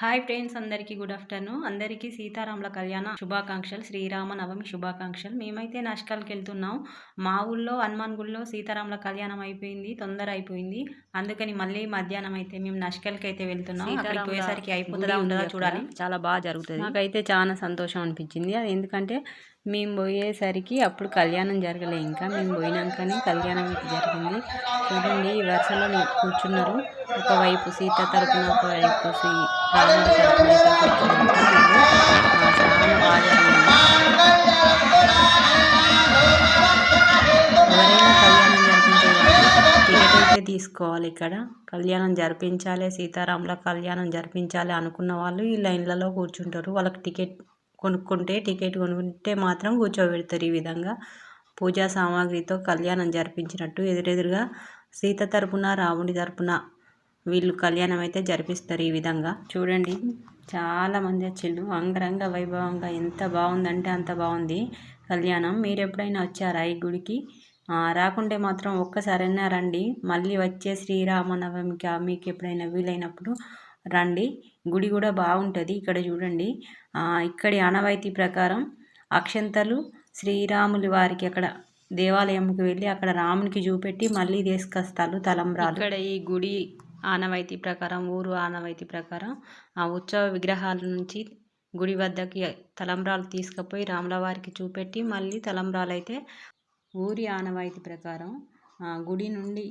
Hi friends అందరికీ good afternoon. అందరికీ సీతారాముల కళ్యాణ శుభాకాంక్షలు శ్రీరామ నవమి శుభాకాంక్షలు. మేమైతే నష్కాలకి వెళ్తున్నాం. మా ఊళ్ళో హనుమాన్ గుడిలో సీతారాముల కళ్యాణం అయిపోయింది తొందర అయిపోయింది. అందుకని మళ్ళీ మధ్యాహ్నం అయితే మేము నష్కల్కి అయితే వెళ్తున్నాం. అక్కడికి పోయేసరికి అయిపోతుందా ఉండదా చూడాలి. చాలా బాగా జరుగుతుంది. నాకైతే చాలా సంతోషం అనిపించింది. అది ఎందుకంటే మేము పోయేసరికి అప్పుడు కళ్యాణం జరగలే. ఇంకా మేము పోయినాకనే కళ్యాణం జరిగింది. చూడండి ఈ వరుసలో కూర్చున్నారు. ఒకవైపు సీత తరపున ఒకవైపు సీ రాముడి తరపున చాలా బాగా ఎవరైనా కళ్యాణం జరిపించే టికెట్ అయితే తీసుకోవాలి ఇక్కడ. కళ్యాణం జరిపించాలి సీతారాముల కళ్యాణం జరిపించాలి అనుకున్న వాళ్ళు ఈ లైన్లలో కూర్చుంటారు. వాళ్ళకి టికెట్ కొనుక్కుంటే టికెట్ కొనుక్కుంటే మాత్రం కూర్చోబెడతారు ఈ విధంగా. పూజా సామాగ్రితో కళ్యాణం జరిపించినట్టు ఎదురెదురుగా సీత తరపున రాముడి తరపున వీళ్ళు కళ్యాణం అయితే జరిపిస్తారు ఈ విధంగా. చూడండి చాలామంది వచ్చిండు అంగరంగ వైభవంగా ఎంత బాగుందంటే అంత బాగుంది కళ్యాణం. మీరు ఎప్పుడైనా వచ్చారా ఈ గుడికి? రాకుంటే మాత్రం ఒక్కసారైనా రండి. మళ్ళీ వచ్చే శ్రీరామనవమికి మీకు ఎప్పుడైనా వీలైనప్పుడు రండి. గుడి కూడా బాగుంటుంది. ఇక్కడ చూడండి. ఇక్కడి ఆనవాయితీ ప్రకారం అక్షంతలు శ్రీరాములు వారికి అక్కడ దేవాలయంకి వెళ్ళి అక్కడ రామునికి చూపెట్టి మళ్ళీ తీసుకొస్తారు తలంబ్రాలు. ఇక్కడ ఈ గుడి ఆనవాయితీ ప్రకారం ఊరు ఆనవాయితీ ప్రకారం ఆ ఉత్సవ విగ్రహాల నుంచి గుడి వద్దకి తలంబ్రాలు తీసుకుపోయి రాముల వారికి చూపెట్టి మళ్ళీ తలంబ్రాలు అయితే ఊరి ఆనవాయితీ ప్రకారం గుడి నుండి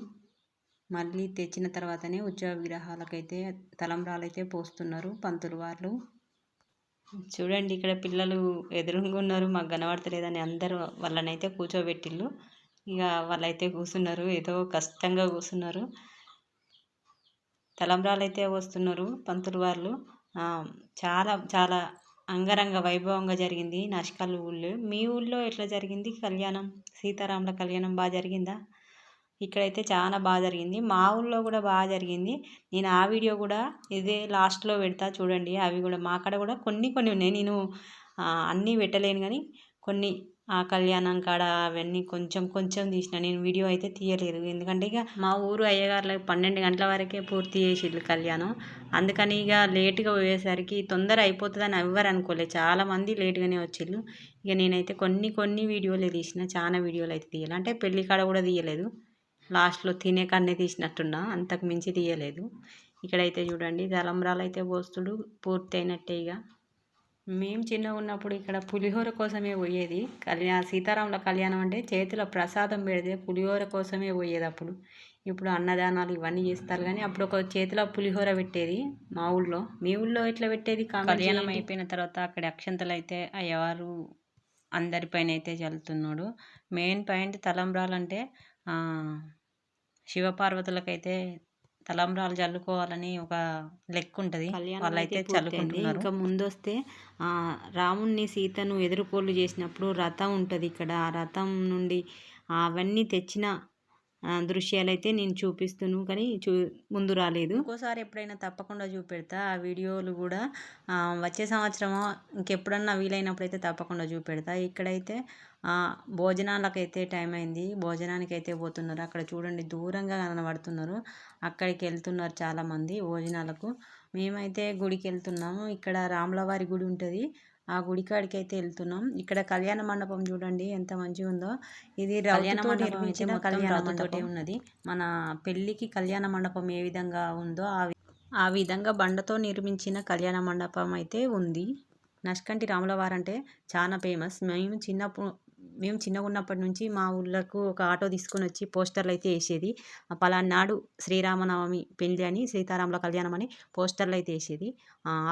మళ్ళీ తెచ్చిన తర్వాతనే ఉత్సవ విగ్రహాలకైతే తలంబ్రాలైతే పోస్తున్నారు పంతులు వాళ్ళు. చూడండి ఇక్కడ పిల్లలు ఎదురుగా ఉన్నారు మాకు కనబడతలేదని అందరూ వాళ్ళనైతే కూర్చోబెట్టిళ్ళు. ఇక వాళ్ళైతే కూర్చున్నారు ఏదో కష్టంగా కూర్చున్నారు. తలంబ్రాలు అయితే వస్తున్నారు పంతులు వాళ్ళు. చాలా చాలా అంగరంగ వైభవంగా జరిగింది నష్కల్ ఊళ్ళో. మీ ఊళ్ళో ఎట్లా జరిగింది కళ్యాణం? సీతారాముల కళ్యాణం బాగా జరిగిందా? ఇక్కడైతే చాలా బాగా జరిగింది. మా ఊళ్ళో కూడా బాగా జరిగింది. నేను ఆ వీడియో కూడా ఇదే లాస్ట్లో పెడతా చూడండి. అవి కూడా మా కాడ కూడా కొన్ని కొన్ని ఉన్నాయి. నేను అన్నీ పెట్టలేను కానీ కొన్ని ఆ కళ్యాణం కాడ అవన్నీ కొంచెం కొంచెం తీసిన. నేను వీడియో అయితే తీయలేదు. ఎందుకంటే ఇక మా ఊరు అయ్యగారులకు పన్నెండు గంటల వరకే పూర్తి చేసిళ్ళు కళ్యాణం. అందుకని ఇక లేట్గా పోయేసరికి తొందర అయిపోతుందని ఎవ్వరు అనుకోలేదు చాలామంది లేట్గానే వచ్చిళ్ళు. ఇక నేనైతే కొన్ని కొన్ని వీడియోలే తీసిన. చాలా వీడియోలు అయితే తీయాలి. అంటే పెళ్ళి కాడ కూడా తీయలేదు. లాస్ట్లో తినే కన్నే తీసినట్టున్నా అంతకు మించి తీయలేదు. ఇక్కడైతే చూడండి తలంబ్రాలు అయితే పోస్తుడు పూర్తి అయినట్టే ఇక మేము చిన్నగా ఉన్నప్పుడు ఇక్కడ పులిహోర కోసమే పోయేది. కళ్యాణ సీతారాముల కళ్యాణం అంటే చేతిలో ప్రసాదం పెడితే పులిహోర కోసమే పోయేది అప్పుడు. ఇప్పుడు అన్నదానాలు ఇవన్నీ చేస్తారు కానీ అప్పుడు ఒక చేతిలో పులిహోర పెట్టేది మా ఊళ్ళో. మీ ఊళ్ళో ఎట్లా పెట్టేది కళ్యాణం అయిపోయిన తర్వాత అక్కడ అక్షంతలు అయితే అయ్యవారు అందరిపైన అయితే చల్లుతున్నాడు. మెయిన్ పాయింట్ తలంబ్రాలు అంటే శివపార్వతులకైతే తలంబ్రాలు చల్లుకోవాలని ఒక లెక్క ఉంటుంది వాళ్ళైతే చల్లుకుంటున్నారు. ఇంకా ముందు వస్తే రాముణ్ణి సీతను ఎదురుకోళ్ళు చేసినప్పుడు రథం ఉంటుంది ఇక్కడ. ఆ రథం నుండి అవన్నీ తెచ్చిన దృశ్యాలు అయితే నేను చూపిస్తును కానీ చూ ముందు రాలేదు. ఇంకోసారి ఎప్పుడైనా తప్పకుండా చూపెడతా. ఆ వీడియోలు కూడా వచ్చే సంవత్సరమో ఇంకెప్పుడన్నా వీలైనప్పుడు అయితే తప్పకుండా చూపెడతా. ఇక్కడైతే భోజనాలకైతే టైం అయింది. భోజనానికి అయితే పోతున్నారు. అక్కడ చూడండి దూరంగా కనబడుతున్నారు. అక్కడికి వెళ్తున్నారు చాలామంది భోజనాలకు. మేమైతే గుడికి వెళ్తున్నాము. ఇక్కడ రాములవారి గుడి ఉంటుంది. ఆ గుడికాడికి అయితే వెళ్తున్నాం. ఇక్కడ కళ్యాణ మండపం చూడండి ఎంత మంచిగా ఉందో. ఇది కళ్యాణ మండపం అయితే కళ్యాణ ఉన్నది. మన పెళ్ళికి కళ్యాణ మండపం ఏ విధంగా ఉందో ఆ ఆ విధంగా బండతో నిర్మించిన కళ్యాణ మండపం అయితే ఉంది. నష్కంటి రాములవారు అంటే చాలా ఫేమస్. మేము చిన్నప్పుడు మేము చిన్నగా ఉన్నప్పటి నుంచి మా ఊళ్ళకు ఒక ఆటో తీసుకొని వచ్చి పోస్టర్లు అయితే వేసేది. పలానాడు శ్రీరామనవమి పెళ్ళి అని సీతారాముల కళ్యాణం అని పోస్టర్లు అయితే వేసేది.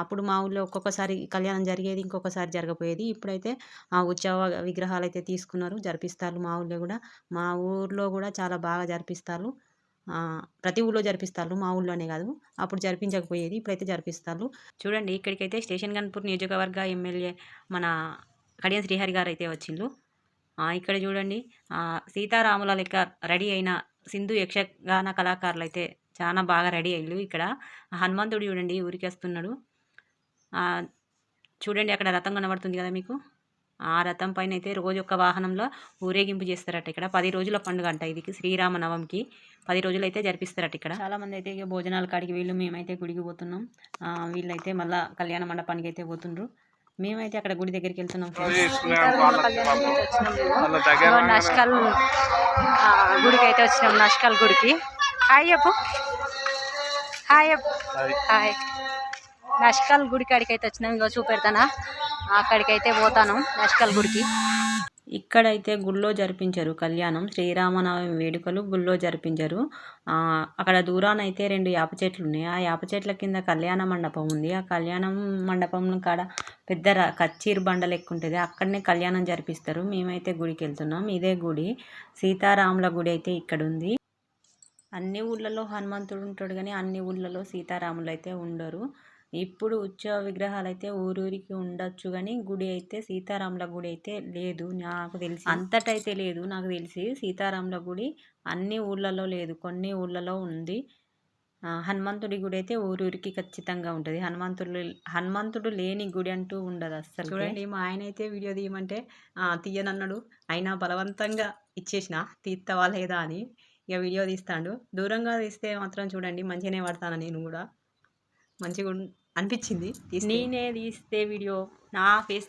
అప్పుడు మా ఊళ్ళో ఒక్కొక్కసారి కళ్యాణం జరిగేది ఇంకొకసారి జరగపోయేది ఇప్పుడైతే ఆ ఉత్సవ విగ్రహాలు అయితే తీసుకున్నారు జరిపిస్తారు మా ఊళ్ళో కూడా. మా ఊర్లో కూడా చాలా బాగా జరిపిస్తారు. ప్రతి ఊళ్ళో జరిపిస్తారు మా ఊళ్ళోనే కాదు. అప్పుడు జరిపించకపోయేది ఇప్పుడైతే జరిపిస్తారు. చూడండి ఇక్కడికైతే స్టేషన్ గన్పూర్ నియోజకవర్గ ఎమ్మెల్యే మన కడియం శ్రీహరి గారు అయితే వచ్చిండ్రు. ఇక్కడ చూడండి. సీతారాముల లెక్క రెడీ అయిన సింధు యక్షగాన కళాకారులు అయితే చాలా బాగా రెడీ అయ్యారు ఇక్కడ. హనుమంతుడు చూడండి ఊరికి వస్తున్నాడు. చూడండి అక్కడ రథం కనబడుతుంది కదా మీకు? ఆ రథం పైన అయితే రోజు ఒక వాహనంలో ఊరేగింపు చేస్తారట ఇక్కడ. పది రోజుల పండుగ అంట ఇది శ్రీరామనవమికి. పది రోజులు అయితే జరిపిస్తారట ఇక్కడ. చాలా మంది అయితే ఇక భోజనాల కాడికి వీళ్ళు మేమైతే గుడికి పోతున్నాం. వీళ్ళైతే మళ్ళీ కళ్యాణ మండపానికి అయితే పోతుండ్రు. మేమైతే అక్కడ గుడి దగ్గరికి వెళ్తున్నాం నష్కల్ ఆ, గుడికి అయితే వచ్చినాం నష్కల్ గుడికి. హాయ్ చెప్పు హాయ్ హాయ్. నష్కల్ గుడి కాడికి అయితే వచ్చినాం ఇగో చూపెడతానా? అక్కడికి అయితే పోతాను నష్కల్ గుడికి. ఇక్కడైతే గుళ్ళో జరిపించరు. కళ్యాణం శ్రీరామనవమి వేడుకలు గుళ్ళో జరిపించరు. అక్కడ దూరాన అయితే రెండు యాప చెట్లు ఉన్నాయి. ఆ యాప చెట్ల కింద కళ్యాణ మండపం ఉంది. ఆ కళ్యాణం మండపం కాడ పెద్ద ర- కచ్చీరు బండ లెక్క ఉంటుంది. అక్కడనే కళ్యాణం జరిపిస్తారు. మేమైతే గుడికి వెళ్తున్నాం. ఇదే గుడి. సీతారాముల గుడి అయితే ఇక్కడ ఉంది. అన్ని ఊళ్ళలో హనుమంతుడు ఉంటాడు కానీ అన్ని ఊళ్ళలో సీతారాములు అయితే ఉండరు. ఇప్పుడు ఉత్సవ విగ్రహాలు అయితే ఊరూరికి ఉండొచ్చు కానీ గుడి అయితే సీతారాముల గుడి అయితే లేదు. నాకు తెలిసి అంతటైతే లేదు. నాకు తెలిసి సీతారాముల గుడి అన్ని ఊళ్ళలో లేదు. కొన్ని ఊళ్ళలో ఉంది. హనుమంతుడి గుడి అయితే ఊరూరికి ఖచ్చితంగా ఉంటుంది. హనుమంతుడు హనుమంతుడు లేని గుడి అంటూ ఉండదు అస్సలు చూడండి మా ఆయన అయితే వీడియో తీయమంటే తీయనన్నాడు. అయినా బలవంతంగా ఇచ్చేసిన తీస్తావా లేదా అని ఇక వీడియో తీస్తాడు. దూరంగా తీస్తే మాత్రం చూడండి మంచిగానే పడతాను నేను కూడా. మంచిగా అనిపించింది నేనే తీస్తే వీడియో నా ఫేస్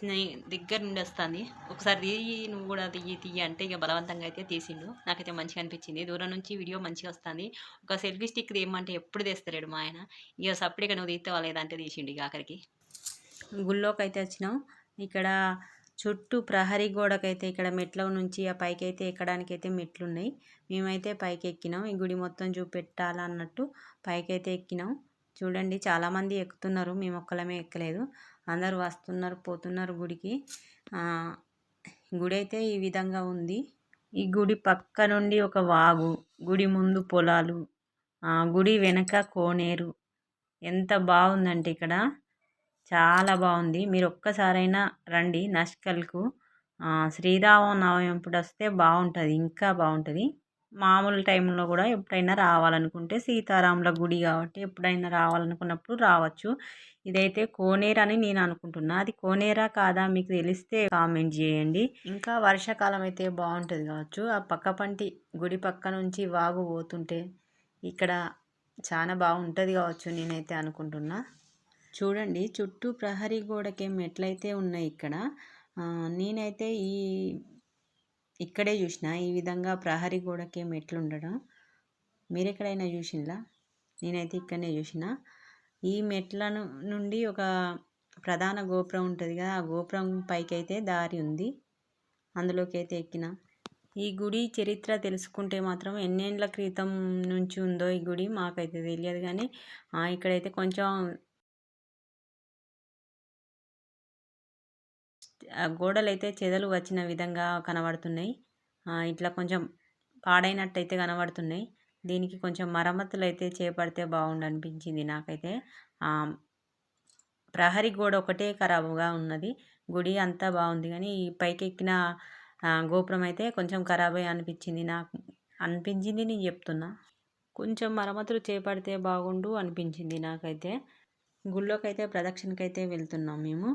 దగ్గర నుండి వస్తుంది. ఒకసారి తీయి నువ్వు కూడా తీయి తీయి అంటే ఇక బలవంతంగా అయితే తీసిండు. నాకైతే మంచిగా అనిపించింది. దూరం నుంచి వీడియో మంచిగా వస్తుంది. ఒక సెల్ఫీ స్టిక్ తీయమంటే ఎప్పుడు తీస్తలేడు మా ఆయన. ఇక సపరేట్గా నువ్వు తీస్తావా లేదా అంటే తీసిండు ఇక ఆఖరికి. గుళ్ళోకి అయితే వచ్చినాం. ఇక్కడ చుట్టూ ప్రహరీ గోడకైతే ఇక్కడ మెట్ల నుంచి ఆ పైకి అయితే ఎక్కడానికి అయితే మెట్లు ఉన్నాయి మేమైతే పైకి ఎక్కినాం ఈ గుడి మొత్తం చూపెట్టాలన్నట్టు పైకి అయితే ఎక్కినాం. చూడండి చాలామంది ఎక్కుతున్నారు. మేము ఒక్కలమే ఎక్కలేదు. అందరూ వస్తున్నారు పోతున్నారు గుడికి. గుడి అయితే ఈ విధంగా ఉంది. ఈ గుడి పక్క నుండి ఒక వాగు గుడి ముందు పొలాలు గుడి వెనక కోనేరు. ఎంత బాగుందంటే ఇక్కడ. చాలా బాగుంది. మీరు ఒక్కసారైనా రండి. నష్కల్కు ఆ, శ్రీరామనవమి అప్పుడు వస్తే బాగుంటుంది. ఇంకా బాగుంటుంది. మామూలు టైంలో కూడా ఎప్పుడైనా రావాలనుకుంటే సీతారాముల గుడి కాబట్టి ఎప్పుడైనా రావాలనుకున్నప్పుడు రావచ్చు. ఇదైతే కోనేరు అని నేను అనుకుంటున్నా. అది కోనేరా కాదా మీకు తెలిస్తే కామెంట్ చేయండి. ఇంకా వర్షాకాలం అయితే బాగుంటుంది కావచ్చు. ఆ పక్క పంటి గుడి పక్క నుంచి వాగు పోతుంటే ఇక్కడ చాలా బాగుంటుంది కావచ్చు నేనైతే అనుకుంటున్నా. చూడండి చుట్టూ ప్రహరీ గోడకి మెట్లయితే ఉన్నాయి ఇక్కడ. నేనైతే ఈ ఇక్కడే చూసిన ఈ విధంగా ప్రహరీ గోడకి మెట్లు ఉండడం మీరు ఎక్కడైనా చూసిందా నేనైతే ఇక్కడనే చూసిన. ఈ మెట్లను నుండి ఒక ప్రధాన గోపురం ఉంటుంది కదా ఆ గోపురం పైకి అయితే దారి ఉంది. అందులోకి అయితే ఎక్కిన. ఈ గుడి చరిత్ర తెలుసుకుంటే మాత్రం ఎన్నేళ్ళ క్రితం నుంచి ఉందో ఈ గుడి మాకైతే తెలియదు కానీ ఇక్కడైతే కొంచెం గోడలైతే చెదలు వచ్చిన విధంగా కనబడుతున్నాయి. ఇట్లా కొంచెం పాడైనట్టయితే కనబడుతున్నాయి. దీనికి కొంచెం మరమ్మతులు అయితే చేపడితే బాగుండు అనిపించింది నాకైతే ప్రహరీ గోడ ఒకటే ఖరాబుగా ఉన్నది. గుడి అంతా బాగుంది కానీ ఈ పైకెక్కిన గోపురం అయితే కొంచెం ఖరాబ్ అయ్యి అనిపించింది నాకు అనిపించింది నేను చెప్తున్నా. కొంచెం మరమ్మతులు చేపడితే బాగుండు అనిపించింది నాకైతే. గుళ్ళోకైతే ప్రదక్షిణకైతే వెళ్తున్నాం మేము.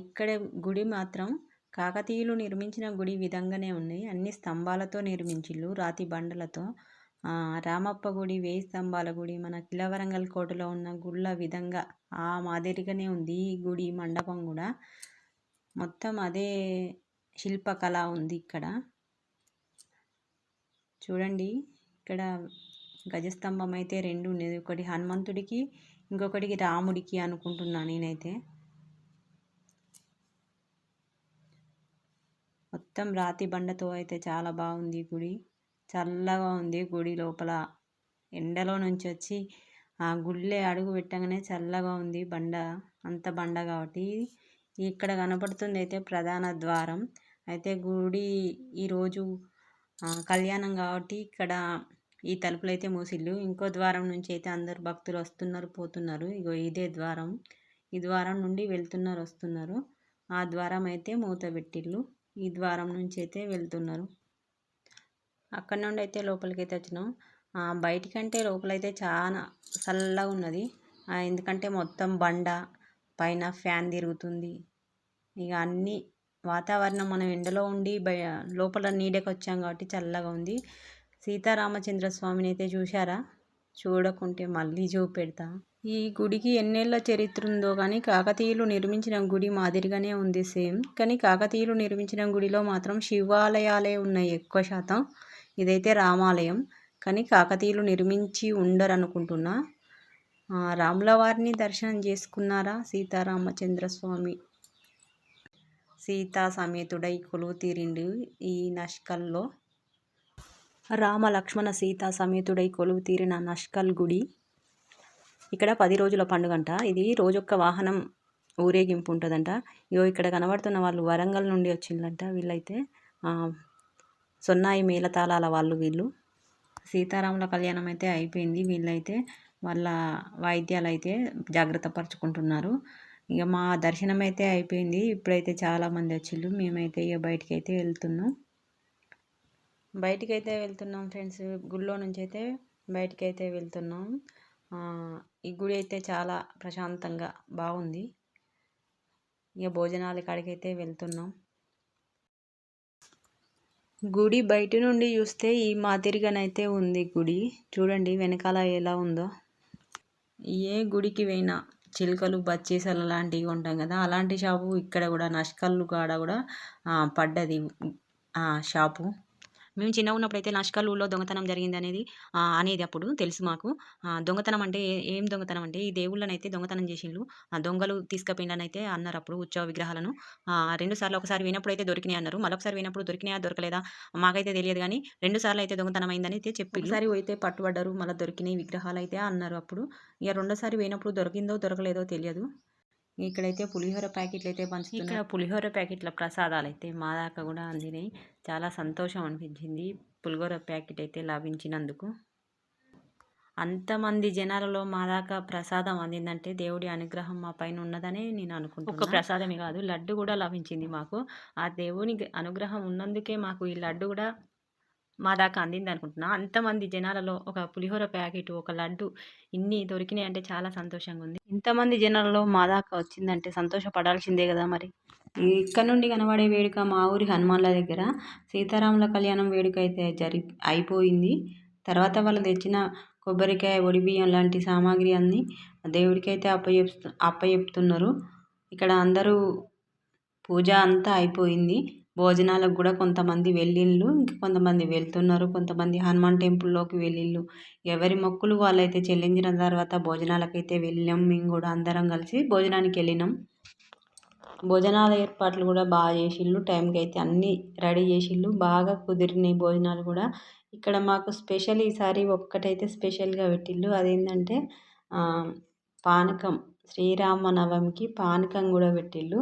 ఇక్కడ గుడి మాత్రం కాకతీయులు నిర్మించిన గుడి విధంగానే ఉన్నాయి అన్ని స్తంభాలతో నిర్మించిళ్ళు రాతి బండలతో. రామప్ప గుడి వేయి స్తంభాల గుడి మన కిలవరంగల్ కోటలో ఉన్న గుళ్ళ విధంగా ఆ మాదిరిగానే ఉంది ఈ గుడి మండపం కూడా. మొత్తం అదే శిల్పకళ ఉంది ఇక్కడ. చూడండి ఇక్కడ గజస్తంభం అయితే రెండు ఉండేది ఒకటి హనుమంతుడికి ఇంకొకటికి రాముడికి అనుకుంటున్నా నేనైతే. మొత్తం రాతి బండతో అయితే చాలా బాగుంది గుడి. చల్లగా ఉంది గుడి లోపల. ఎండలో నుంచి వచ్చి ఆ గుళ్ళే అడుగు పెట్టగానే చల్లగా ఉంది బండ అంత బండ కాబట్టి. ఇక్కడ కనపడుతుంది అయితే ప్రధాన ద్వారం. అయితే గుడి ఈరోజు కళ్యాణం కాబట్టి ఇక్కడ ఈ తలుపులు అయితే మూసిళ్ళు. ఇంకో ద్వారం నుంచి అయితే అందరు భక్తులు వస్తున్నారు పోతున్నారు. ఇగో ఇదే ద్వారం. ఈ ద్వారం నుండి వెళ్తున్నారు వస్తున్నారు. ఆ ద్వారం అయితే మూత పెట్టిళ్ళు. ఈ ద్వారం నుంచి అయితే వెళ్తున్నారు. అక్కడ నుండి అయితే లోపలికి అయితే వచ్చినాం బయటికంటే లోపలైతే చాలా చల్లగా ఉన్నది. ఎందుకంటే మొత్తం బండ పైన ఫ్యాన్ తిరుగుతుంది. ఇక అన్నీ వాతావరణం మనం ఎండలో ఉండి బయ లోపల నీడకి వచ్చాం కాబట్టి చల్లగా ఉంది. సీతారామచంద్ర స్వామిని అయితే చూశారా? చూడకుంటే మళ్ళీ చూపెడతా. ఈ గుడికి ఎన్నేళ్ళ చరిత్ర ఉందో కానీ కాకతీయులు నిర్మించిన గుడి మాదిరిగానే ఉంది సేమ్. కానీ కాకతీయులు నిర్మించిన గుడిలో మాత్రం శివాలయాలే ఉన్నాయి ఎక్కువ శాతం. ఇదైతే రామాలయం. కానీ కాకతీయులు నిర్మించి ఉండరు అనుకుంటున్నా రాముల వారిని దర్శనం చేసుకున్నారా సీతారామచంద్ర స్వామి సీతా సమేతుడై కొలువు తీరిండు ఈ నష్కల్లో. రామ లక్ష్మణ సీతా సమేతుడై కొలువు తీరిన నష్కల్ గుడి ఇక్కడ పది రోజుల పండుగంట. ఇది రోజొక్క వాహనం ఊరేగింపు ఉంటుందంట ఇగో ఇక్కడ కనబడుతున్న వాళ్ళు వరంగల్ నుండి వచ్చిందంట వీళ్ళైతే. సొన్నాయి మేళతాళాల వాళ్ళు వీళ్ళు. సీతారాముల కళ్యాణం అయితే అయిపోయింది. వీళ్ళైతే వాళ్ళ వాయిద్యాలు అయితే జాగ్రత్త పరుచుకుంటున్నారు. ఇక మా దర్శనం అయితే అయిపోయింది. ఇప్పుడైతే చాలామంది వచ్చిళ్ళు. మేమైతే ఇక బయటికి అయితే వెళ్తున్నాం. బయటికి అయితే వెళ్తున్నాం ఫ్రెండ్స్. గుళ్ళో నుంచి అయితే బయటికి అయితే వెళ్తున్నాం. ఈ గుడి అయితే చాలా ప్రశాంతంగా బాగుంది. ఇక భోజనాల కాడికైతే వెళ్తున్నాం. గుడి బయట నుండి చూస్తే ఈ మాదిరిగానైతే ఉంది గుడి. చూడండి వెనకాల ఎలా ఉందో. ఏ గుడికి పోయినా చిలుకలు బచ్చీసలు లాంటివి ఉంటాం కదా అలాంటి షాపు ఇక్కడ కూడా నష్కల్లు కాడ కూడా పడ్డది షాపు. మేము చిన్నగా ఉన్నప్పుడు అయితే నష్కలూరులో దొంగతనం జరిగింది అనేది అనేది అప్పుడు తెలుసు మాకు. దొంగతనం అంటే ఏం దొంగతనం అంటే ఈ దేవుళ్ళనైతే దొంగతనం చేసిండ్రు. ఆ దొంగలు తీసుకుపోయిండని అయితే అన్నారు అప్పుడు ఉత్సవ విగ్రహాలను. రెండు సార్లు ఒకసారి వినప్పుడు అయితే దొరికినాయి అన్నారు. మరొకసారి వినప్పుడు దొరికినాయా దొరకలేదా మాకైతే తెలియదు కానీ రెండు సార్లు అయితే దొంగతనం అయిందని అయితే చెప్పి ఒకసారి అయితే పట్టుబడ్డారు మళ్ళీ దొరికినాయి విగ్రహాలు అయితే అన్నారు అప్పుడు. ఇక రెండోసారి పోయినప్పుడు దొరికిందో దొరకలేదో తెలియదు. ఇక్కడైతే పులిహోర ప్యాకెట్లు అయితే పంచుతున్నారు ఇక్కడ పులిహోర ప్యాకెట్ల ప్రసాదాలు అయితే మా దాకా కూడా అందినాయి. చాలా సంతోషం అనిపించింది పులిహోర ప్యాకెట్ అయితే లభించినందుకు. అంతమంది జనాలలో మా దాకా ప్రసాదం అందిందంటే దేవుడి అనుగ్రహం మా పైన ఉన్నదనే నేను అనుకుంటున్నాను ఒక ప్రసాదమే కాదు లడ్డు కూడా లభించింది మాకు. ఆ దేవుని అనుగ్రహం ఉన్నందుకే మాకు ఈ లడ్డు కూడా మా దాకా అందింది అనుకుంటున్నా. అంతమంది జనాలలో ఒక పులిహోర ప్యాకెట్ ఒక లడ్డు ఇన్ని దొరికినాయి అంటే చాలా సంతోషంగా ఉంది. ఇంతమంది జనాలలో మా దాకా వచ్చిందంటే సంతోషపడాల్సిందే కదా మరి. ఇక్కడ నుండి కనబడే వేడుక మా ఊరి హనుమాన్ల దగ్గర. సీతారాముల కళ్యాణం వేడుక అయితే జరి అయిపోయింది. తర్వాత వాళ్ళు తెచ్చిన కొబ్బరికాయ బియ్యం లాంటి సామాగ్రి అన్ని దేవుడికైతే అయితే అప్పచెప్తు అప్పచెప్తున్నారు ఇక్కడ అందరూ పూజ అంతా అయిపోయింది. భోజనాలకు కూడా కొంతమంది వెళ్ళిళ్ళు ఇంకా కొంతమంది వెళ్తున్నారు. కొంతమంది హనుమాన్ టెంపుల్లోకి వెళ్ళిళ్ళు. ఎవరి మొక్కులు వాళ్ళైతే చెల్లించిన తర్వాత భోజనాలకైతే వెళ్ళాం మేము కూడా అందరం కలిసి భోజనానికి వెళ్ళినాం. భోజనాల ఏర్పాట్లు కూడా బాగా చేసిళ్ళు. టైంకి అయితే అన్నీ రెడీ చేసిళ్ళు. బాగా కుదిరినాయి భోజనాలు కూడా. ఇక్కడ మాకు స్పెషల్ ఈసారి ఒక్కటైతే స్పెషల్గా పెట్టిళ్ళు. అదేంటంటే పానకం. శ్రీరామనవమికి పానకం కూడా పెట్టిళ్ళు.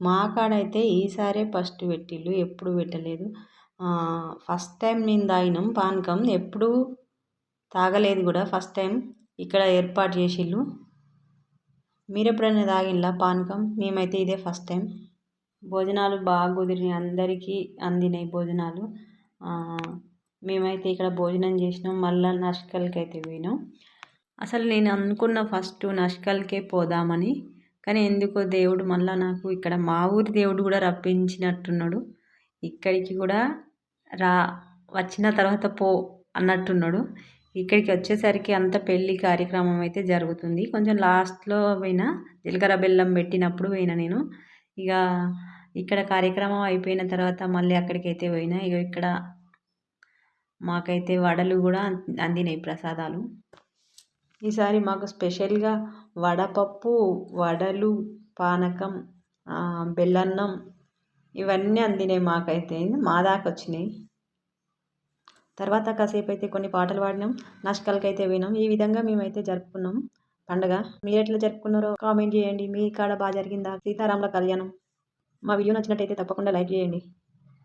మా కాడైతే ఈసారే ఫస్ట్ పెట్టిళ్ళు ఎప్పుడు పెట్టలేదు. ఫస్ట్ టైం మేము తాగినాం పానకం ఎప్పుడూ తాగలేదు కూడా ఫస్ట్ టైం ఇక్కడ ఏర్పాటు చేసిళ్ళు మీరు ఎప్పుడైనా తాగిల్లా పానకం? మేమైతే ఇదే ఫస్ట్ టైం. భోజనాలు బాగా కుదిరినాయి అందరికీ అందినాయి భోజనాలు. మేమైతే ఇక్కడ భోజనం చేసినాం మళ్ళీ నష్కల్కి అయితే పోయినాం. అసలు నేను అనుకున్న ఫస్ట్ నష్కల్కే పోదామని కానీ ఎందుకో దేవుడు మళ్ళీ నాకు ఇక్కడ మా ఊరి దేవుడు కూడా రప్పించినట్టున్నాడు. ఇక్కడికి కూడా రా వచ్చిన తర్వాత పో అన్నట్టున్నాడు. ఇక్కడికి వచ్చేసరికి అంత పెళ్ళి కార్యక్రమం అయితే జరుగుతుంది. కొంచెం లాస్ట్లో పోయిన జీలకర్ర బెల్లం పెట్టినప్పుడు పోయిన నేను. ఇక ఇక్కడ కార్యక్రమం అయిపోయిన తర్వాత మళ్ళీ అక్కడికైతే పోయినా. ఇక ఇక్కడ మాకైతే వడలు కూడా అందినాయి ప్రసాదాలు. ఈసారి మాకు స్పెషల్గా వడపప్పు వడలు పానకం బెల్లన్నం ఇవన్నీ అందినాయి మాకైతే. మా దాకా వచ్చినాయి. తర్వాత కాసేపు అయితే కొన్ని పాటలు పాడినాం. నాశకాలకైతే పోయినాం. ఈ విధంగా మేమైతే జరుపుకున్నాం పండగ. మీరు ఎట్లా జరుపుకున్నారో కామెంట్ చేయండి. మీ కాడ బాగా జరిగిందా? సీతారాముల కళ్యాణం. మా వీడియో నచ్చినట్టయితే తప్పకుండా లైక్ చేయండి.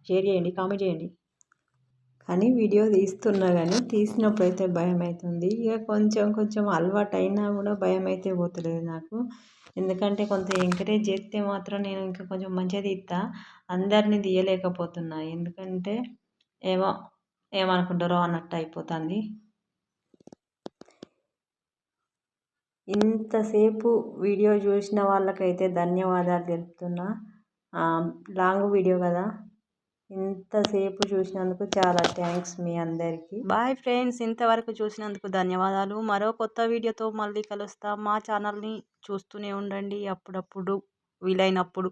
షేర్ చేయండి. కామెంట్ చేయండి. కానీ వీడియో తీస్తున్నా కానీ తీసినప్పుడు అయితే భయం అవుతుంది ఇక కొంచెం కొంచెం అలవాటు అయినా కూడా భయం అయితే పోతలేదు నాకు. ఎందుకంటే కొంత ఎంకరేజ్ చేస్తే మాత్రం నేను ఇంకా కొంచెం మంచిగా తీస్తా అందరినీ తీయలేకపోతున్నా. ఎందుకంటే ఏమో ఏమనుకుంటారో అన్నట్టు అయిపోతుంది. ఇంతసేపు వీడియో చూసిన వాళ్ళకైతే ధన్యవాదాలు తెలుపుతున్నా. లాంగ్ వీడియో కదా. ఇంతసేపు చూసినందుకు చాలా థ్యాంక్స్ మీ అందరికీ. బాయ్ ఫ్రెండ్స్ ఇంతవరకు చూసినందుకు ధన్యవాదాలు. మరో కొత్త వీడియోతో మళ్ళీ కలుస్తాం. మా ఛానల్ని చూస్తూనే ఉండండి అప్పుడప్పుడు వీలైనప్పుడు.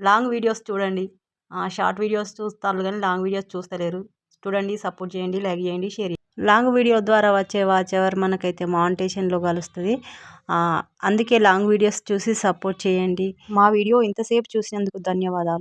లాంగ్ వీడియోస్ చూడండి. షార్ట్ వీడియోస్ చూస్తారు కానీ లాంగ్ వీడియోస్ చూస్తలేరు. చూడండి సపోర్ట్ చేయండి లైక్ చేయండి షేర్ లాంగ్ వీడియో ద్వారా వచ్చే వాచ్ ఎవర్ మనకైతే మానిటేషన్లో కలుస్తుంది. అందుకే లాంగ్ వీడియోస్ చూసి సపోర్ట్ చేయండి. మా వీడియో ఇంతసేపు చూసినందుకు ధన్యవాదాలు.